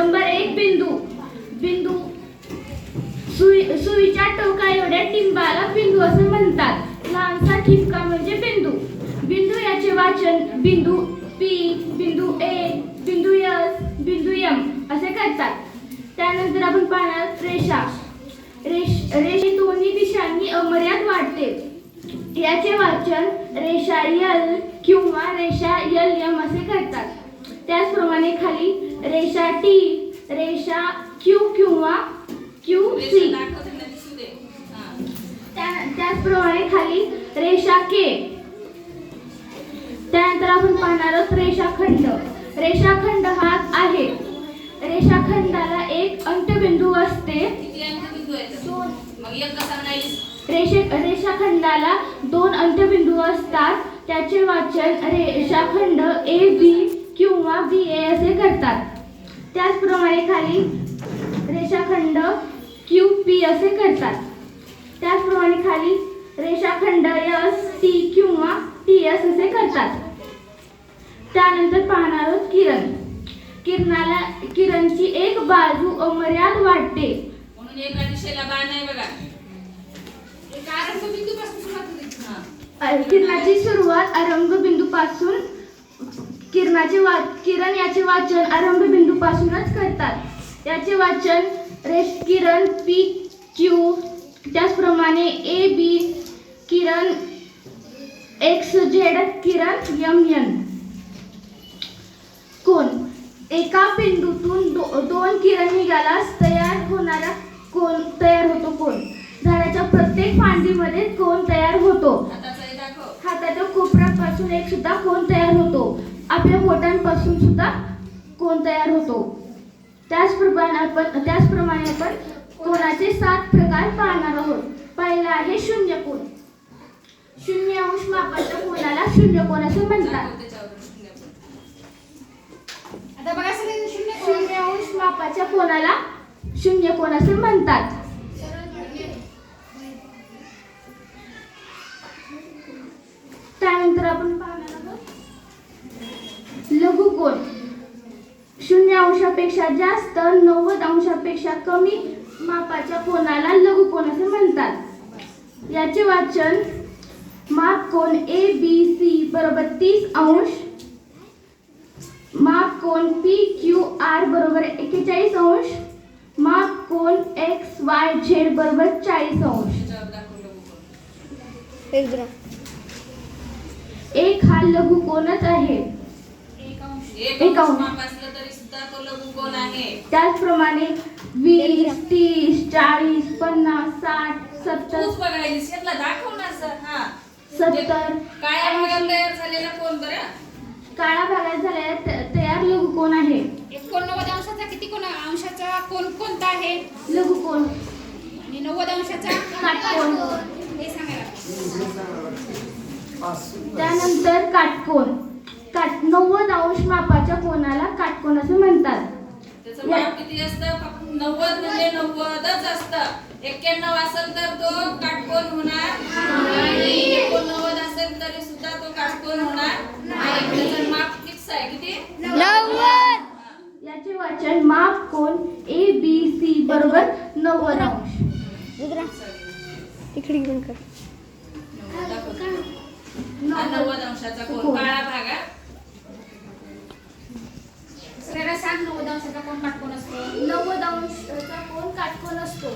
Number एक बिंदू. बिंदू सुई सुईच्या टोका एवढ्या टिंबाला बिंदू असं म्हणतात. लहानसा ठिपका म्हणजे बिंदू. बिंदू याचे वाचन बिंदू पी बिंदू ए बिंदू यस बिंदू यम असे करतात. त्यानंतर आपण पाहणार रेषा. रेष रेषे दोन्ही दिशांनी अमर्याद वाढते. याचे वाचन रेषा यल किंवा रेषा यल यम असे करतात. त्याचप्रमाणे खाली रेषा टी रेषा क्यू किंवा क्यू सी त्या- त्याचप्रमाणे खाली रेषा के त्यानंतर आपण पाहणार आहोत रेषाखंड. रेषाखंड हा आहे. रेषाखंडाला एक अंत्यबिंदू असते. रेषे रेषाखंडाला दोन अंत्यबिंदू असतात. त्याचे वाचन रेषाखंड ए बी किंवा बी ए असे करतात. त्याचप्रमाणे खाली रेषाखंड क्यू पी असे करतात. त्याचप्रमाणे खाली रेषाखंड एस टी किंवा टी एस असे करतात. त्यानंतर पाहणार आहोत किरण. किरणाला किरणची एक बाजू अमर्याद वाढते म्हणून एका दिशेला बाण आहे बघा. अ, किरणाची सुरुवात आरंभ बिंदू पासून किरणाचे वा किरण याचे वाचन आरंभ बिंदू पासूनच करतात. याचे वाचन रेष किरण पी क्यू त्याचप्रमाणे ए बी किरण एक्स झेड किरण एम एन कोण? एका बिंदूतून दो, दोन किरण निघाल्यास तयार होणारा कोण तयार होतो कोण? झाडाच्या प्रत्येक फांदीमध्ये कोण तयार होतो? हाताच्या कोपऱ्यापासून एक सुद्धा कोण तयार आपल्या बोटांपासून सुद्धा कोण तयार होतो? त्याचप्रमाणे आपण त्याचप्रमाणे आपण कोणाचे सात प्रकार पाहणार आहोत? पहिला आहे शून्य कोण शून्य अंश मापाच्या कोणाला शून्य कोण असे म्हणतात. आता बघा शून्य अंश मापाच्या कोणाला शून्य कोण असे म्हणतात? त्यानंतर आपण पाहणार आहोत लघुकोण शून्य अंशापेक्षा जास्त नव्वद अंशापेक्षा कमी मापाच्या कोणाला लघुकोण असे म्हणतात. याचे वाचन माप कोण ए बी सी बरोबर तीस अंश माप कोण पी क्यू आर बरोबर एक्केचाळीस अंश माप कोण एक्स वाय झेड बरोबर चाळीस अंश. एक हा लघु कोणच आहे. त्याचप्रमाणे वीस तीस चाळीस पन्नास साठ सत्तर. तूच बघायलीस. यातला दाखव ना सर हा. सत्तर. काय भागात तयार झालेला कोण बरं? काळा भागात झालेला त- तयार लघु कोण आहे. एकोणनव्वद अंशाचा किती कोण अंशाचा कोण कोणता आहे? लघु कोण आणि नव्वद अंशाचा काटकोन. हे सांगायला त्यानंतर काटकोन. काट नव्वद अंश मापाच्या कोणाला काटकोन असे म्हणतात. त्याचं माप किती असतं? फक्त नव्वद म्हणजे नव्वदच असतं. एक्क्याण्णव असेल तर तो काटकोन होणार एकोणनव्वद असेल तरी सुद्धा तो काटकोन होणार नाही. त्याचं माप फिक्स आहे. किती? याचे वाचन माप कोण? ए बी सी बरोबर नव्वद अंश. हा नव्वद अंशाचा कोण? काळा भाग? सगळ्याला सांग नव्वद अंशाचा कोण काटकोन असतो नव्वद अंशाचा कोण असतो.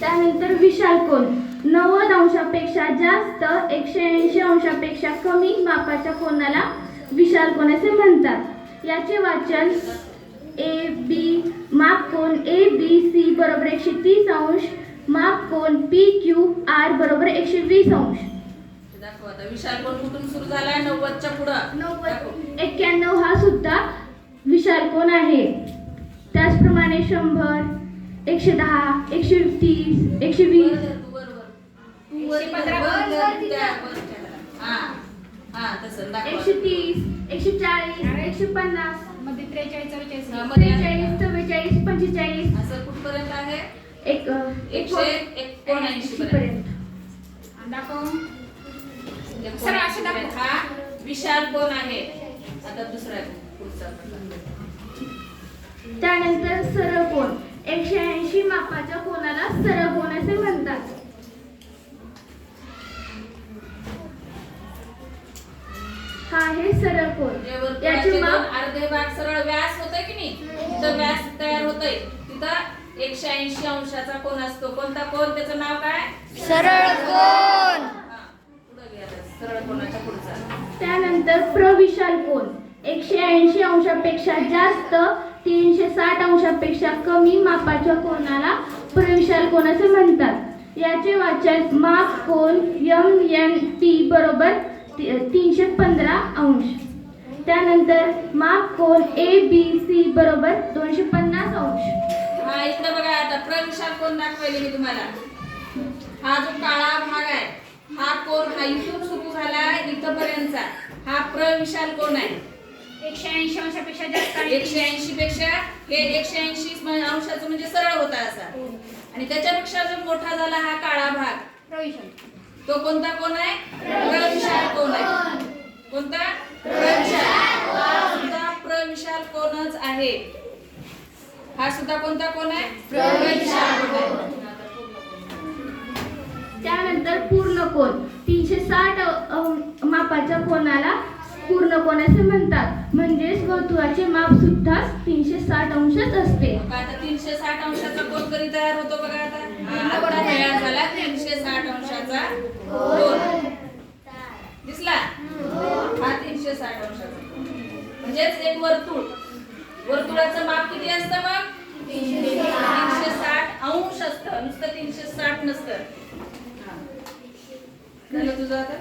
त्यानंतर विशाल कोण? नव्वद अंशापेक्षा जास्त एकशे ऐंशी अंशापेक्षा कमी मापाच्या कोणाला विशाल कोण असे म्हणतात? याचे वाचन ए बी माप कोण? ए बी सी बरोबर एकशे तीस अंश माप कोण? पी क्यू आर बरोबर एकशे वीस अंश. दाखव आता. विशाल कोण कुठून सुरू झालाय? नव्वदच्या पुढं. नव्वद. एक्क्याण्णव हा सुद्धा विशाल कोण आहे? शंभर एकशे दहा एकशे तीस एकशे वीस. एकशे. हा हा तसं दाखव. एकशे तीस एकशे चाळीस एकशे पन्नास. मध्ये त्रेचाळीस. त्रेचाळीस चव्वेचाळीस पंचेचाळीस. असं कुठपर्यंत आहे? एक एकशे एकोणऐंशी पर्यंत. दाखव हा विशाल कोण आहे? आता दुसरा पुढचा. त्यानंतर सरळ कोण? एकशे ऐंशी मापाच्या कोणाला सरळ कोण असे म्हणतात? हा आहे सरळ कोण. म्हणजे याचे माप अर्धे भाग सरळ व्यास होतोय की नाही? तिथं व्यास तयार होतोय. तिथं एकशे ऐंशी अंशाचा कोण असतो? कोणता कोण? त्याचं नाव काय? सरळ कोण? हा, पुढं घ्या आता, सरळ कोणाच्या पुढचा? त्यानंतर प्रविशाल कोण? एकशे ऐंशी अंशापेक्षा जास्त तीनशे साठ अंशापेक्षा कमी मापाच्या कोणाला प्रविशाल कोण असे म्हणतात? याचे वाचन माप कोण यम एन टी बरोबर ती- तीनशे पंधरा अंश. त्यानंतर माप कोण ए बी सी बरोबर दोनशे पन्नास अंश. हा इथं बघा आता प्रविशाल कोण दाखवले मी तुम्हाला. हा जो काळा भाग आहे हा कोण हा इथून सुरू झाला इथपर्यंतचा. हा प्रविशाल कोण आहे? एकशे ऐंशी अंशापेक्षा जास्त आणि एकशे ऐंशी पेक्षा हे एकशे ऐंशी अंशाचं म्हणजे सरळ होता असा. आणि त्याच्यापेक्षा जो मोठा झाला हा काळा भाग. तो कोणता कोण आहे? प्रविशाल कोण आहे? कोणता? प्रविशाल. हा सुद्धा प्रविशाल कोणच आहे? हा सुद्धा कोणता कोण आहे? प्रविशाल कोण आहे? त्यानंतर पूर्ण कोण? तीनशे साठ मापाच्या कोणाला पूर्ण कोण असे म्हणतात. म्हणजेच वर्तुळाचे माप सुद्धा तीनशे साठ अंशच असते. आता तीनशे साठ अंशाचा कोण कधी तयार होतो बघा आता? आता तयार झाला तीनशे साठ अंशाचा कोण? दिसला? हा तीनशे साठ अंशाचा. म्हणजेच एक वर्तुळ. वर्तुळाचं माप किती असतं मग? तीनशे साठ अंश असतं. नुसतं तीनशे साठ नसतं. झालं तुझं आता?